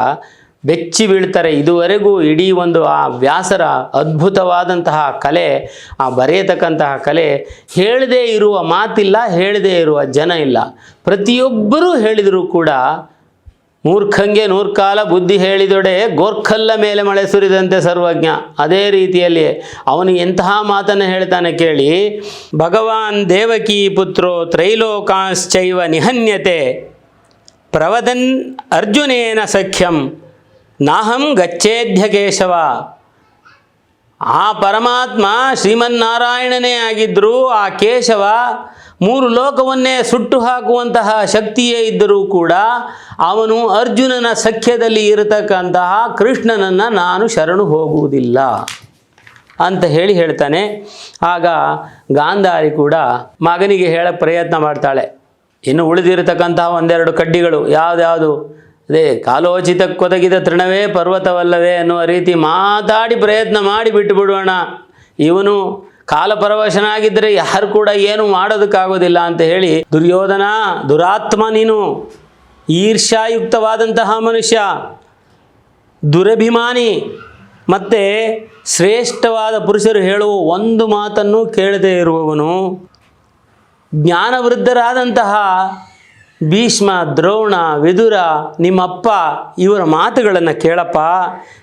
ಬೆಚ್ಚಿ ಬೀಳ್ತಾರೆ. ಇದುವರೆಗೂ ಇಡೀ ಒಂದು ಆ ವ್ಯಾಸರ ಅದ್ಭುತವಾದಂತಹ ಕಲೆ, ಆ ಬರೆಯತಕ್ಕಂತಹ ಕಲೆ ಹೇಳದೇ ಇರುವ ಮಾತಿಲ್ಲ, ಹೇಳದೇ ಇರುವ ಜನ ಇಲ್ಲ. ಪ್ರತಿಯೊಬ್ಬರೂ ಹೇಳಿದರೂ ಕೂಡ ಮೂರ್ಖಂಗೆ ನೂರ್ಕಾಲ ಬುದ್ಧಿ ಹೇಳಿದೊಡೆ ಗೋರ್ಖಲ್ಲ ಮೇಲೆ ಮಳೆ ಸುರಿದಂತೆ ಸರ್ವಜ್ಞ. ಅದೇ ರೀತಿಯಲ್ಲಿ ಅವನು ಎಂತಹ ಮಾತನ್ನು ಹೇಳ್ತಾನೆ ಕೇಳಿ, ಭಗವಾನ್ ದೇವಕಿ ಪುತ್ರೋ ತ್ರೈಲೋಕಾಶ್ಚೈವ ನಿಹನ್ಯತೆ, ಪ್ರವದನ್ ಅರ್ಜುನೇನ ಸಖ್ಯಂ, ನಾಹಂ ಗಚ್ಚೇಧ್ಯ ಕೇಶವ. ಆ ಪರಮಾತ್ಮ ಶ್ರೀಮನ್ನಾರಾಯಣನೇ ಆಗಿದ್ದರೂ ಆ ಕೇಶವ ಮೂರು ಲೋಕವನ್ನೇ ಸುಟ್ಟು ಹಾಕುವಂತಹ ಶಕ್ತಿಯೇ ಇದ್ದರೂ ಕೂಡ ಅವನು ಅರ್ಜುನನ ಸಖ್ಯದಲ್ಲಿ ಇರತಕ್ಕಂತಹ ಕೃಷ್ಣನನ್ನು ನಾನು ಶರಣು ಹೋಗುವುದಿಲ್ಲ ಅಂತ ಹೇಳಿ ಹೇಳ್ತಾನೆ. ಆಗ ಗಾಂಧಾರಿ ಕೂಡ ಮಗನಿಗೆ ಹೇಳ ಪ್ರಯತ್ನ ಮಾಡ್ತಾಳೆ. ಇನ್ನು ಉಳಿದಿರತಕ್ಕಂತಹ ಒಂದೆರಡು ಕಡ್ಡಿಗಳು ಯಾವುದ್ಯಾವುದು? ಅದೇ ಕಾಲೋಚಿತಕ್ಕೊದಗಿದ ತೃಣವೇ ಪರ್ವತವಲ್ಲವೇ ಅನ್ನುವ ರೀತಿ ಮಾತಾಡಿ ಪ್ರಯತ್ನ ಮಾಡಿ ಬಿಟ್ಟು ಬಿಡೋಣ ಇವನು ಕಾಲಪರವಶನಾಗಿದ್ದರೆ ಯಾರು ಕೂಡ ಏನು ಮಾಡೋದಕ್ಕಾಗೋದಿಲ್ಲ ಅಂತ ಹೇಳಿ, ದುರ್ಯೋಧನ, ದುರಾತ್ಮ ನೀನು ಈರ್ಷಾಯುಕ್ತವಾದಂತಹ ಮನುಷ್ಯ, ದುರಭಿಮಾನಿ, ಮತ್ತು ಶ್ರೇಷ್ಠವಾದ ಪುರುಷರು ಹೇಳುವ ಒಂದು ಮಾತನ್ನು ಕೇಳದೇ ಇರುವವನು, ಜ್ಞಾನವೃದ್ಧರಾದಂತಹ ಭೀಷ್ಮ, ದ್ರೋಣ, ವಿದುರ, ನಿಮ್ಮಪ್ಪ ಇವರ ಮಾತುಗಳನ್ನು ಕೇಳಪ್ಪ.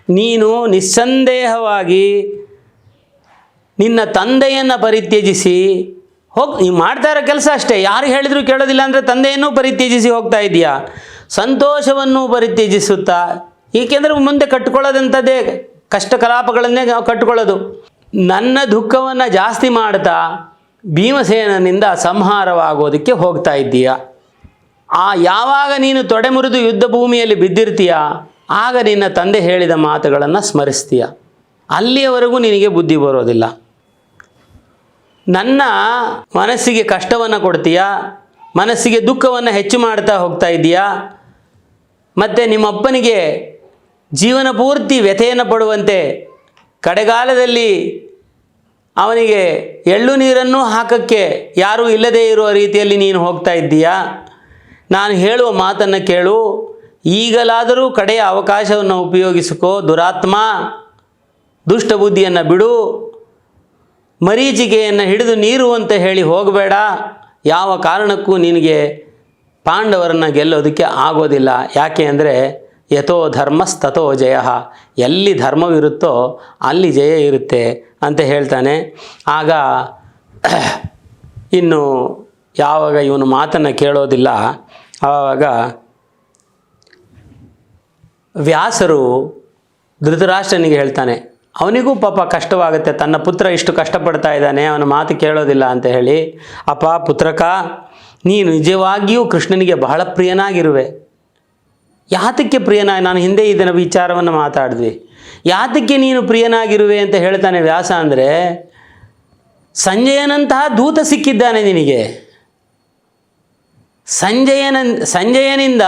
ನೀನು ನಿಸ್ಸಂದೇಹವಾಗಿ ನಿನ್ನ ತಂದೆಯನ್ನು ಪರಿತ್ಯಜಿಸಿ ಹೋಗ್ ನೀವು ಮಾಡ್ತಾ ಇರೋ ಕೆಲಸ ಅಷ್ಟೇ. ಯಾರು ಹೇಳಿದ್ರು ಕೇಳೋದಿಲ್ಲ ಅಂದರೆ ತಂದೆಯನ್ನು ಪರಿತ್ಯಜಿಸಿ ಹೋಗ್ತಾ ಇದೆಯಾ ಸಂತೋಷವನ್ನು ಪರಿತ್ಯಜಿಸುತ್ತಾ? ಏಕೆಂದರೆ ಮುಂದೆ ಕಟ್ಕೊಳ್ಳೋದಂಥದ್ದೇ ಕಷ್ಟ ಕಲಾಪಗಳನ್ನೇ ನಾವು ಕಟ್ಟಿಕೊಳ್ಳೋದು ನನ್ನ ದುಃಖವನ್ನು ಜಾಸ್ತಿ ಮಾಡ್ತಾ ಭೀಮಸೇನನಿಂದ ಸಂಹಾರವಾಗೋದಕ್ಕೆ ಹೋಗ್ತಾ ಇದ್ದೀಯ? ಆ ಯಾವಾಗ ನೀನು ತೊಡೆ ಮುರಿದು ಯುದ್ಧ ಭೂಮಿಯಲ್ಲಿ ಬಿದ್ದಿರ್ತೀಯ? ಆಗ ನಿನ್ನ ತಂದೆ ಹೇಳಿದ ಮಾತುಗಳನ್ನು ಸ್ಮರಿಸ್ತೀಯ? ಅಲ್ಲಿಯವರೆಗೂ ನಿನಗೆ ಬುದ್ಧಿ ಬರೋದಿಲ್ಲ. ನನ್ನ ಮನಸ್ಸಿಗೆ ಕಷ್ಟವನ್ನು ಕೊಡ್ತೀಯಾ? ಮನಸ್ಸಿಗೆ ದುಃಖವನ್ನು ಹೆಚ್ಚು ಮಾಡ್ತಾ ಹೋಗ್ತಾ ಇದೆಯಾ? ಮತ್ತು ನಿಮ್ಮಪ್ಪನಿಗೆ ಜೀವನ ಪೂರ್ತಿ ವ್ಯಥೆಯನ್ನು ಪಡುವಂತೆ ಕಡೆಗಾಲದಲ್ಲಿ ಅವನಿಗೆ ಎಳ್ಳು ನೀರನ್ನು ಹಾಕಕ್ಕೆ ಯಾರೂ ಇಲ್ಲದೇ ಇರುವ ರೀತಿಯಲ್ಲಿ ನೀನು ಹೋಗ್ತಾ ಇದ್ದೀಯಾ? ನಾನು ಹೇಳುವ ಮಾತನ್ನು ಕೇಳು. ಈಗಲಾದರೂ ಕಡೆಯ ಅವಕಾಶವನ್ನು ಉಪಯೋಗಿಸಿಕೋ ದುರಾತ್ಮ. ದುಷ್ಟ ಬುದ್ಧಿಯನ್ನು ಬಿಡು. ಮರೀಚಿಕೆಯನ್ನು ಹಿಡಿದು ನೀರು ಅಂತ ಹೇಳಿ ಹೋಗಬೇಡ. ಯಾವ ಕಾರಣಕ್ಕೂ ನಿನಗೆ ಪಾಂಡವರನ್ನು ಗೆಲ್ಲೋದಕ್ಕೆ ಆಗೋದಿಲ್ಲ. ಯಾಕೆ ಅಂದರೆ ಯಥೋ ಧರ್ಮಸ್ತಥೋ ಜಯ. ಎಲ್ಲಿ ಧರ್ಮವಿರುತ್ತೋ ಅಲ್ಲಿ ಜಯ ಇರುತ್ತೆ ಅಂತ ಹೇಳ್ತಾನೆ. ಆಗ ಇನ್ನು ಯಾವಾಗ ಇವನು ಮಾತನ್ನು ಕೇಳೋದಿಲ್ಲ, ಆವಾಗ ವ್ಯಾಸರು ಧೃತರಾಷ್ಟ್ರನಿಗೆ ಹೇಳ್ತಾನೆ ಅವನಿಗೂ ಪಾಪ ಕಷ್ಟವಾಗುತ್ತೆ. ತನ್ನ ಪುತ್ರ ಇಷ್ಟು ಕಷ್ಟಪಡ್ತಾ ಇದ್ದಾನೆ. ಅವನ ಮಾತು ಕೇಳೋದಿಲ್ಲ ಅಂತ ಹೇಳಿ, ಅಪ್ಪ, ಪುತ್ರಕ, ನೀನು ನಿಜವಾಗಿಯೂ ಕೃಷ್ಣನಿಗೆ ಬಹಳ ಪ್ರಿಯನಾಗಿರುವೆ. ಯಾತಕ್ಕೆ ಪ್ರಿಯನ, ನಾನು ಹಿಂದೆ ಇದನ್ನು ವಿಚಾರವನ್ನು ಮಾತಾಡಿದ್ವಿ. ಯಾತಕ್ಕೆ ನೀನು ಪ್ರಿಯನಾಗಿರುವೆ ಅಂತ ಹೇಳ್ತಾನೆ ವ್ಯಾಸ ಅಂದರೆ, ಸಂಜಯನಂತಹ ದೂತ ಸಿಕ್ಕಿದ್ದಾನೆ ನಿನಗೆ. ಸಂಜಯನ, ಸಂಜಯನಿಂದ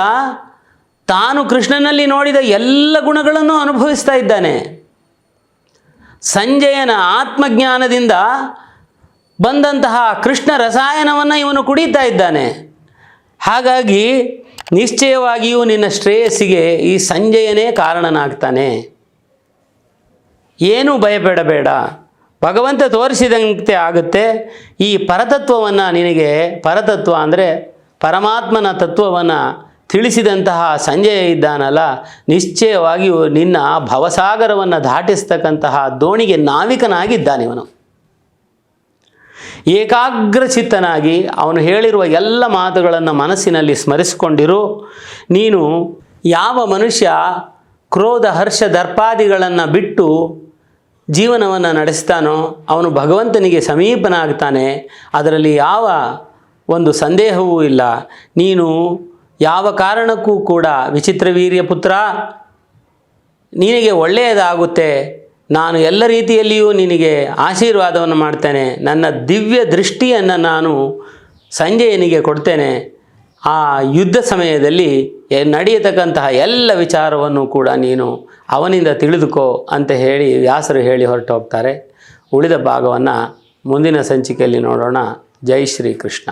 ತಾನು ಕೃಷ್ಣನಲ್ಲಿ ನೋಡಿದ ಎಲ್ಲ ಗುಣಗಳನ್ನು ಅನುಭವಿಸ್ತಾ ಇದ್ದಾನೆ. ಸಂಜಯನ ಆತ್ಮಜ್ಞಾನದಿಂದ ಬಂದಂತಹ ಕೃಷ್ಣ ರಸಾಯನವನ್ನು ಇವನು ಕುಡಿತಾ ಇದ್ದಾನೆ. ಹಾಗಾಗಿ ನಿಶ್ಚಯವಾಗಿಯೂ ನಿನ್ನ ಶ್ರೇಯಸ್ಸಿಗೆ ಈ ಸಂಜಯನೇ ಕಾರಣನಾಗ್ತಾನೆ. ಏನೂ ಭಯಪಡಬೇಡ. ಭಗವಂತ ತೋರಿಸಿದಂತೆ ಆಗುತ್ತೆ. ಈ ಪರತತ್ವವನ್ನು ನಿನಗೆ, ಪರತತ್ವ ಅಂದರೆ ಪರಮಾತ್ಮನ ತತ್ವವನ್ನು ತಿಳಿಸಿದಂತಹ ಸಂಜಯ ಇದ್ದಾನಲ್ಲ ನಿಶ್ಚಯವಾಗಿಯೂ ನಿನ್ನ ಭವಸಾಗರವನ್ನು ದಾಟಿಸ್ತಕ್ಕಂತಹ ದೋಣಿಗೆ ನಾವಿಕನಾಗಿದ್ದಾನೆ ಇವನು. ಏಕಾಗ್ರಚಿತ್ತನಾಗಿ ಅವನು ಹೇಳಿರುವ ಎಲ್ಲ ಮಾತುಗಳನ್ನು ಮನಸ್ಸಿನಲ್ಲಿ ಸ್ಮರಿಸಿಕೊಂಡಿರು. ನೀನು ಯಾವ ಮನುಷ್ಯ ಕ್ರೋಧ, ಹರ್ಷ, ದರ್ಪಾದಿಗಳನ್ನು ಬಿಟ್ಟು ಜೀವನವನ್ನು ನಡೆಸ್ತಾನೋ, ಅವನು ಭಗವಂತನಿಗೆ ಸಮೀಪನಾಗ್ತಾನೆ. ಅದರಲ್ಲಿ ಯಾವ ಒಂದು ಸಂದೇಹವೂ ಇಲ್ಲ. ನೀನು ಯಾವ ಕಾರಣಕ್ಕೂ ಕೂಡ ವಿಚಿತ್ರ ವೀರ್ಯ ಪುತ್ರ, ನಿನಗೆ ಒಳ್ಳೆಯದಾಗುತ್ತೆ. ನಾನು ಎಲ್ಲ ರೀತಿಯಲ್ಲಿಯೂ ನಿನಗೆ ಆಶೀರ್ವಾದವನ್ನು ಮಾಡ್ತೇನೆ. ನನ್ನ ದಿವ್ಯ ದೃಷ್ಟಿಯನ್ನು ನಾನು ಸಂಜೆಯನಿಗೆ ಕೊಡ್ತೇನೆ. ಆ ಯುದ್ಧ ಸಮಯದಲ್ಲಿ ನಡೆಯತಕ್ಕಂತಹ ಎಲ್ಲ ವಿಚಾರವನ್ನು ಕೂಡ ನೀನು ಅವನಿಂದ ತಿಳಿದುಕೋ ಅಂತ ಹೇಳಿ ವ್ಯಾಸರು ಹೇಳಿ ಹೊರಟು ಹೋಗ್ತಾರೆ. ಉಳಿದ ಭಾಗವನ್ನು ಮುಂದಿನ ಸಂಚಿಕೆಯಲ್ಲಿ ನೋಡೋಣ. ಜೈ ಶ್ರೀ ಕೃಷ್ಣ